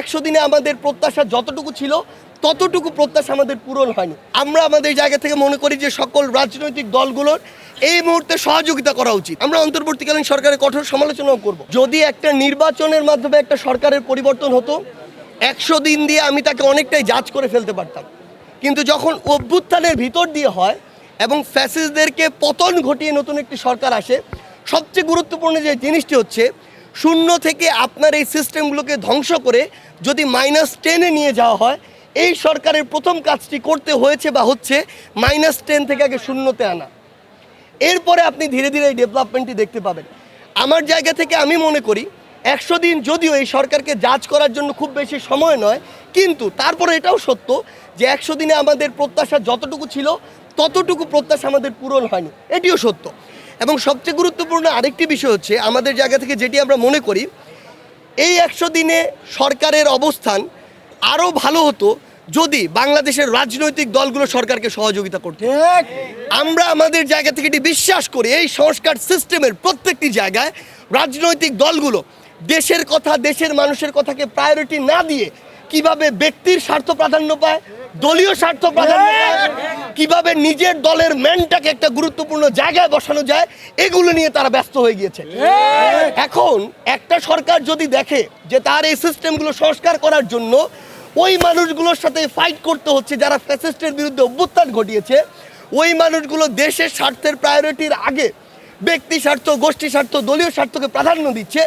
একশো দিনে আমাদের প্রত্যাশা যতটুকু ছিল, ততটুকু প্রত্যাশা আমাদের পূরণ হয়নি। আমরা আমাদের জায়গা থেকে মনে করি যে সকল রাজনৈতিক দলগুলোর এই মুহূর্তে সহযোগিতা করা উচিত। আমরা অন্তর্বর্তীকালীন সরকারের কঠোর সমালোচনাও করব। যদি একটা নির্বাচনের মাধ্যমে একটা সরকারের পরিবর্তন হতো, একশো দিন দিয়ে আমি তাকে অনেকটাই জাজ করে ফেলতে পারতাম। কিন্তু যখন অভ্যুত্থানের ভিতর দিয়ে হয় এবং ফ্যাসিসদেরকে পতন ঘটিয়ে নতুন একটি সরকার আসে, সবচেয়ে গুরুত্বপূর্ণ যে জিনিসটি হচ্ছে শূন্য থেকে আপনার এই সিস্টেমগুলোকে ধ্বংস করে যদি মাইনাস টেনে নিয়ে যাওয়া হয়, এই সরকারের প্রথম কাজটি করতে হয়েছে বা হচ্ছে মাইনাস টেন থেকে আগে শূন্যতে আনা। এরপরে আপনি ধীরে ধীরে এই ডেভেলপমেন্টটি দেখতে পাবেন। আমার জায়গা থেকে আমি মনে করি, একশো দিন যদিও এই সরকারকে জাজ করার জন্য খুব বেশি সময় নয়, কিন্তু তারপরে এটাও সত্য যে একশো দিনে আমাদের প্রত্যাশা যতটুকু ছিল, ততটুকু প্রত্যাশা আমাদের পূরণ হয়নি। এটিও সত্য। এবং সবচেয়ে গুরুত্বপূর্ণ আরেকটি বিষয় হচ্ছে আমাদের জায়গা থেকে যেটি আমরা মনে করি এই একশো দিনে সরকারের অবস্থান আরও ভালো হতো যদি বাংলাদেশের রাজনৈতিক দলগুলো সরকারকে সহযোগিতা করতো। আমরা আমাদের জায়গা থেকে এটি বিশ্বাস করি এই সংস্কার সিস্টেমের প্রত্যেকটি জায়গায় রাজনৈতিক দলগুলো দেশের কথা দেশের মানুষের কথাকে প্রায়োরিটি না দিয়ে কীভাবে ব্যক্তির স্বার্থ প্রাধান্য পায় দলীয় স্বার্থ প্রাধান্য কীভাবে নিজের দলের ম্যানটাকে একটা গুরুত্বপূর্ণ জায়গায় বসানো যায় এগুলো নিয়ে তারা ব্যস্ত হয়ে গিয়েছে। এখন একটা সরকার যদি দেখে যে তার এই সিস্টেমগুলো সংস্কার করার জন্য ওই মানুষগুলোর সাথে ফাইট করতে হচ্ছে যারা ফ্যাসিস্টের বিরুদ্ধে অভ্যুত্থান ঘটিয়েছে ওই মানুষগুলো দেশের স্বার্থের প্রায়োরিটির আগে ব্যক্তি স্বার্থ গোষ্ঠী স্বার্থ দলীয় স্বার্থকে প্রাধান্য দিচ্ছে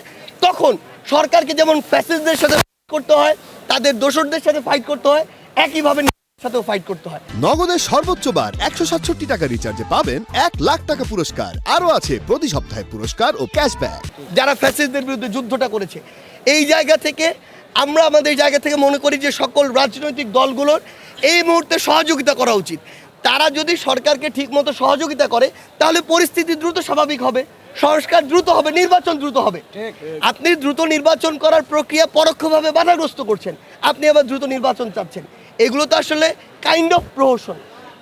তখন সরকারকে যেমন ফ্যাসিস্টদের সাথে fight করতে হয় তাদের দোসরদের সাথে ফাইট করতে হয় একইভাবে সাথেও ফাইট করতে হয়। নগদের সর্বোচ্চ বার একশো সাতষট্টি টাকা রিচার্জে পাবেন এক লাখ টাকা পুরস্কার। আরও আছে প্রতি সপ্তাহে পুরস্কার ও ক্যাশব্যাক যারা ফ্যাসিস্টদের বিরুদ্ধে যুদ্ধটা করেছে এই জায়গা থেকে আমরা আমাদের জায়গা থেকে মনে করি যে সকল রাজনৈতিক দলগুলোর এই মুহূর্তে সহযোগিতা করা উচিত। তারা যদি সরকারকে ঠিকমতো সহযোগিতা করে তাহলে পরিস্থিতি দ্রুত স্বাভাবিক হবে। সংস্কার দ্রুত হবে নির্বাচন দ্রুত হবে। আপনি দ্রুত নির্বাচন করার প্রক্রিয়া পরোক্ষভাবে বাধাগ্রস্ত করছেন। আপনি আবার দ্রুত নির্বাচন চাচ্ছেন। এগুলো তো আসলে কাইন্ড অফ প্রহসন।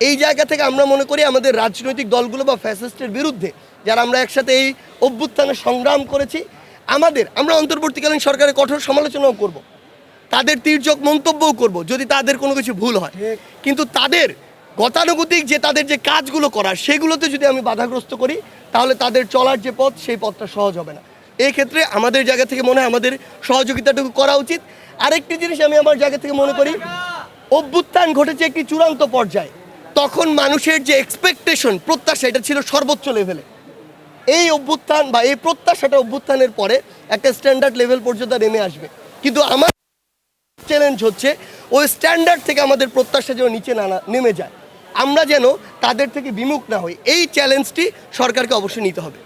এই জায়গা থেকে আমরা মনে করি আমাদের রাজনৈতিক দলগুলো বা ফ্যাসিস্টের বিরুদ্ধে যারা আমরা একসাথে এই অভ্যুত্থানে সংগ্রাম করেছি আমাদের আমরা অন্তর্বর্তীকালীন সরকারের কঠোর সমালোচনাও করব। তাদের তীর্যক মন্তব্যও করব যদি তাদের কোনো কিছু ভুল হয়। কিন্তু তাদের গতানুগতিক যে তাদের যে কাজগুলো করার সেগুলোতে যদি আমি বাধাগ্রস্ত করি, তাহলে তাদের চলার যে পথ, সেই পথটা সহজ হবে না। এই ক্ষেত্রে আমাদের জায়গা থেকে মনে হয় আমাদের সহযোগিতাটুকু করা উচিত। আরেকটি জিনিস আমি আমার জায়গা থেকে মনে করি, অভ্যুত্থান ঘটেছে একটি চূড়ান্ত পর্যায়ে। তখন মানুষের যে এক্সপেকটেশন প্রত্যাশা, এটা ছিল সর্বোচ্চ লেভেলে এই অভ্যুত্থান বা এই প্রত্যাশাটা অভ্যুত্থানের পরে একটা স্ট্যান্ডার্ড লেভেল পর্যন্ত নেমে আসবে। কিন্তু আমার চ্যালেঞ্জ হচ্ছে, ওই স্ট্যান্ডার্ড থেকে আমাদের প্রত্যাশা যেন নিচে না- নেমে যায়। আমরা যেন তাদের থেকে বিমুখ না হই। এই চ্যালেঞ্জটি সরকারকে অবশ্যই নিতে হবে।